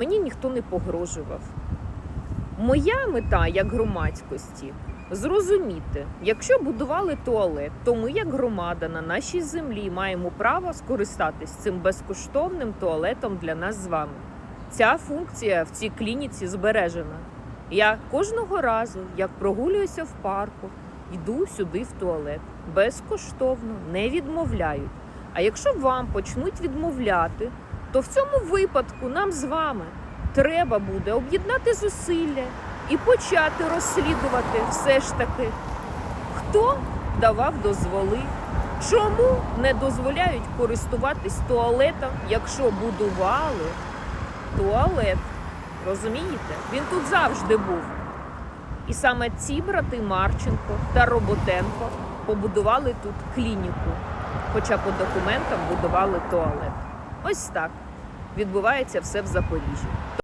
Мені ніхто не погрожував. Моя мета як громадськості зрозуміти, якщо будували туалет, то ми, як громада, на нашій землі маємо право скористатись цим безкоштовним туалетом для нас з вами. Ця функція в цій клініці збережена. Я кожного разу, як прогулююся в парку, йду сюди в туалет. Безкоштовно, не відмовляють. А якщо вам почнуть відмовляти, то в цьому випадку нам з вами треба буде об'єднати зусилля і почати розслідувати все ж таки, хто давав дозволи, чому не дозволяють користуватись туалетом, якщо будували туалет. Розумієте? Він тут завжди був. І саме ці брати Марченко та Роботенко побудували тут клініку, хоча по документам будували туалет. Ось так відбувається все в Запоріжжі.